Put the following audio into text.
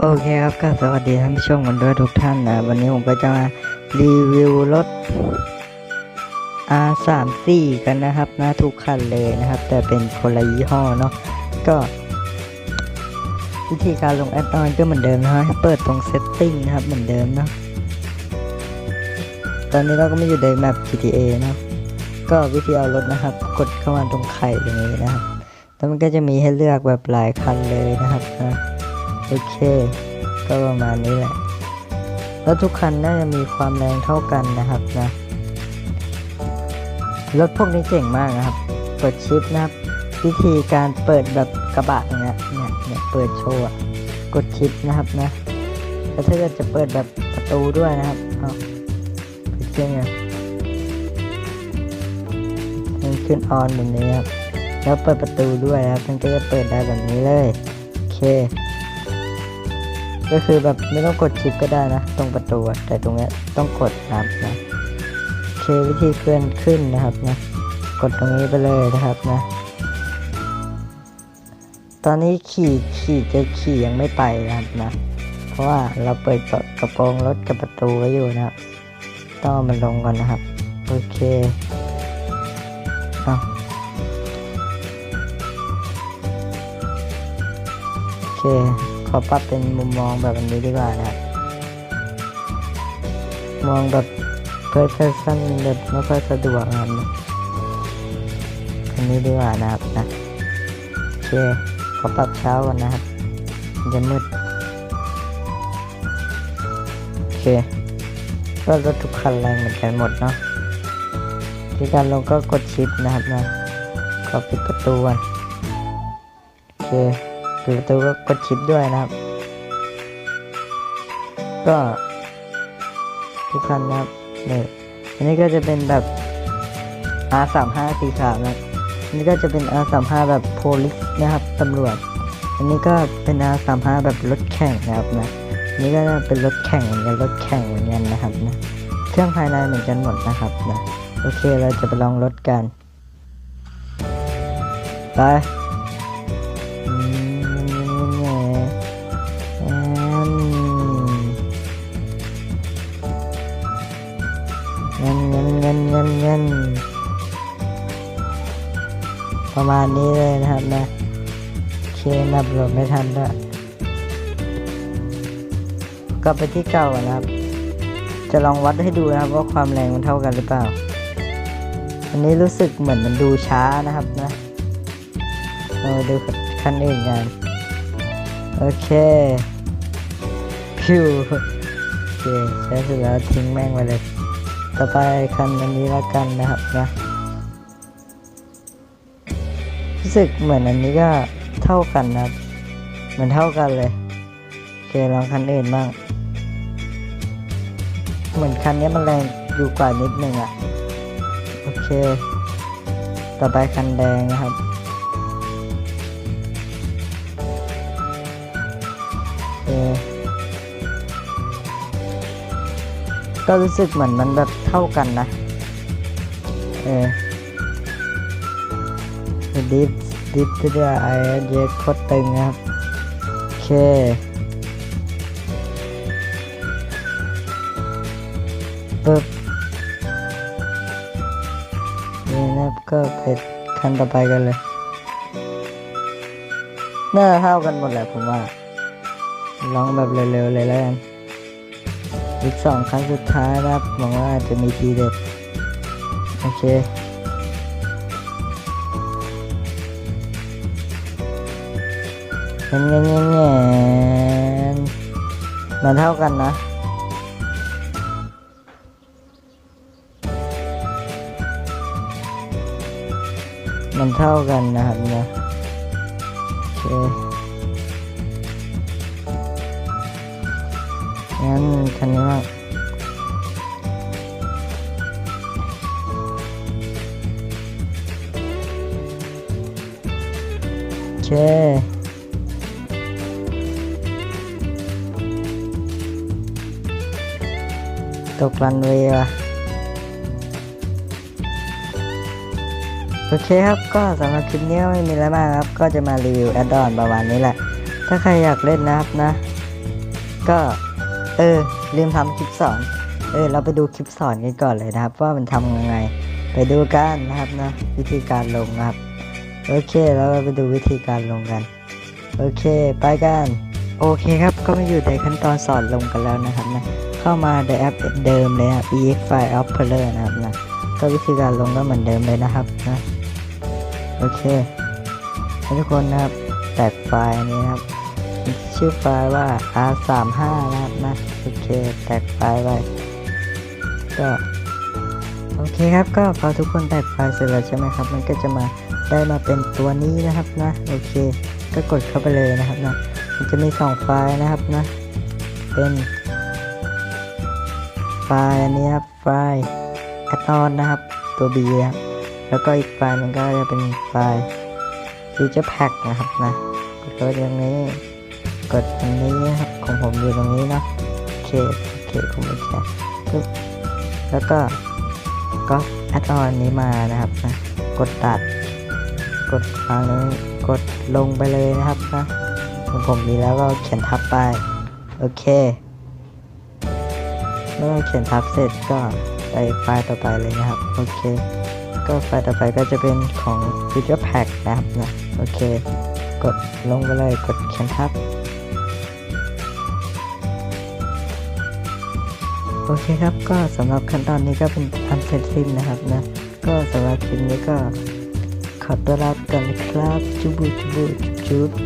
โอเคครับก็สวัสดีท่านผู้ชมกันด้วยทุกท่านนะวันนี้ผมก็จะมารีวิวรถ R34 กันนะครับนะทุกคันเลยนะครับ แต่เป็นคนละยี่ห้อเนาะก็ วิธีการลงแอดออนก็เหมือนเดิมนะฮะให้เปิดตรงเซตติ้งนะครับเหมือนเดิมเนาะตอนนี้เราก็ไม่อยู่ในแมป GTA เนาะก็วิธีเอารถนะครับ กดเข้ามาตรงไข่ตรงนี้นะครับแล้วมันก็จะมีให้เลือกแบบหลายคันเลยนะครับนะ โอเค ก็ประมาณนี้แหละ แล้วทุกคันน่าจะมีความแรงเท่ากันนะครับนะ รถพวกนี้เจ๋งมากนะครับ เปิดชิปนะครับ วิธีการเปิดแบบกระบะอย่างเงี้ยเนี่ยเนี่ยเปิดโชว์อะกดชิปนะครับนะ แล้วถ้าเกิดจะเปิดแบบประตูด้วยนะครับเอาปิดเครื่องยังมันขึ้นออนแบบนี้ครับ แล้วเปิดประตูด้วยนะครับมันก็จะเปิดได้แบบนี้เลย โอเค ก็คือแบบไม่ต้องกดชิปก็ได้นะ ตรงประตูแต่ตรงเนี้ยต้องกดนะครับนะโอเควิธีเคลื่อนขึ้นนะครับนะกดตรงนี้ไปเลยนะครับนะ ตอนนี้ขี่ขี่จะขี่ยังไม่ไปนะครับนะ เพราะว่าเราเปิดกระโปรงรถกับประตูไว้อยู่นะครับ ต้องมันลงก่อนนะครับ โอเคเอาโอเค ขอปรับเป็นมุมมองแบบนี้ดีกว่านะครับมองแบบเพิร์เพสันแบบไม่ค่อยสะดวกนะครับอันนี้ดีกว่านะครับนะโอเคขอปรับเช้าก่อนนะครับมันจะมืดโอเคก็รถทุกคันแรงเหมือนกันหมดเนาะที่การลงก็กดชิปนะครับนะขอปิดประตูก่อนโอเค ปิดประตูก็กดชิปด้วยนะครับ ก็ทุกคันนะครับนี่อันนี้ก็จะเป็นแบบ R35 สีขาวนะอันนี้ก็จะเป็น R35 แบบโพลิสนะครับตำรวจ อันนี้ก็เป็น R35 แบบรถแข่งนะครับนะอันนี้ก็เป็นรถแข่งเหมือนกันรถแข่งเหมือนกันนะครับนะเครื่องภายในเหมือนกันหมดนะครับนะโอเคเราจะไปลองรถกันไป งินเงินเงินประมาณนี้เลยนะครับนะเคนับรวมไม่ทันด้วยกลับไปที่เก่าก่อนนะครับ จะลองวัดให้ดูนะครับว่าความแรงมันเท่ากันหรือเปล่า อันนี้รู้สึกเหมือนมันดูช้านะครับนะเรามาดูคันอื่นกันโอเคพิวโอเคใช้เสร็จแล้วทิ้งแม่งไปเลย ต่อไปคันอันนี้แล้วกันนะครับนะรู้สึกเหมือนอันนี้ก็เท่ากันนะครับเหมือนเท่ากันเลยโอเคลองคันอื่นบ้างเหมือนคันนี้มันแรงอยู่กว่านิดนึงอะ่ะโอเค ต่อไปคันแดงนะครับโอเค ก็รู้สึกเหมือนมันแบบเท่ากันนะ เออ ดิฟดิฟที่ด้วยไอเยกโคตรตึงครับ โอเค ปึ๊บ นี่นะก็เป็นขั้นต่อไปกันเลยน่าเท่ากันหมดแหละผมว่า ลองแบบเร็วๆเลยแล้วกัน อีกสองครั้งสุดท้ายนะครับหวังว่าจะมีทีเด็ดโอเคเงี้ยเงี้ยเงี้ยมันเท่ากันนะมันเท่ากันนะครับนะโอเค งั้นคันนี้มาโอเคตกรันเวว่ะโอเคครับก็สำหรับคลิปนี้ไม่มีอะไรมากครับ ก็จะมารีวิวแอดดอนประมาณนี้แหละ ถ้าใครอยากเล่นนะครับนะ ก็ เออลืมทำคลิปสอน เออ เราไปดูคลิปสอนกันก่อนเลยนะครับ ว่ามันทำยังไง ไปดูกันนะครับนะวิธีการลงนะครับ โอเคแล้วเราไปดูวิธีการลงกัน โอเค ไปกัน โอเคครับก็มาอยู่ในขั้นตอนสอนลงกันแล้วนะครับนะเข้ามาในแอปเดิมเลยนะครับ EX File Operator นะครับนะก็วิธีการลงก็เหมือนเดิมเลยนะครับนะโอเคให้ทุกคนนะครับแตกไฟล์นี้นะครับ ชื่อไฟล์ว่า R35 นะครับนะโอเคแตกไฟล์ไว้ก็โอเคครับก็พอทุกคนแตกไฟล์เสร็จแล้วใช่ไหมครับ มันก็จะมาได้มาเป็นตัวนี้นะครับนะโอเค ก็กดเข้าไปเลยนะครับนะมันจะมีสองไฟล์นะครับนะ เป็นไฟล์อันนี้ครับไฟล์ a d o n นะครับ ตัว B ครับแล้วก็อีกไฟล์หนึงก็จะเป็นไฟล์ Feature Pack นะครับนะกดเข้าไปตรงนี้ กดอันนี้นะครับของผมอยู่ตรงนี้เนาะโอเคโอเคผมโอเคปึ๊บแล้วก็ก็แอดออนนี้มานะครับนะกดตัด กดทางนี้กดลงไปเลยนะครับนะของผมมีแล้วก็เขียนทับไป โอเคเมื่อเขียนทับเสร็จก็ไปไฟล์ต่อไปเลยนะครับ โอเค ก็ไฟล์ต่อไปก็จะเป็นของ Feature Pack นะครับนะ โอเค กดลงไปเลย กดเขียนทับ โอเคครับก็สำหรับขั้นตอนนี้ก็เป็นอันเสร็จสิ้นนะครับนะ ก็สำหรับคลิปนี้ก็ขอตัวลาไปก่อนนะครับจุบุจุบุจุบจุบ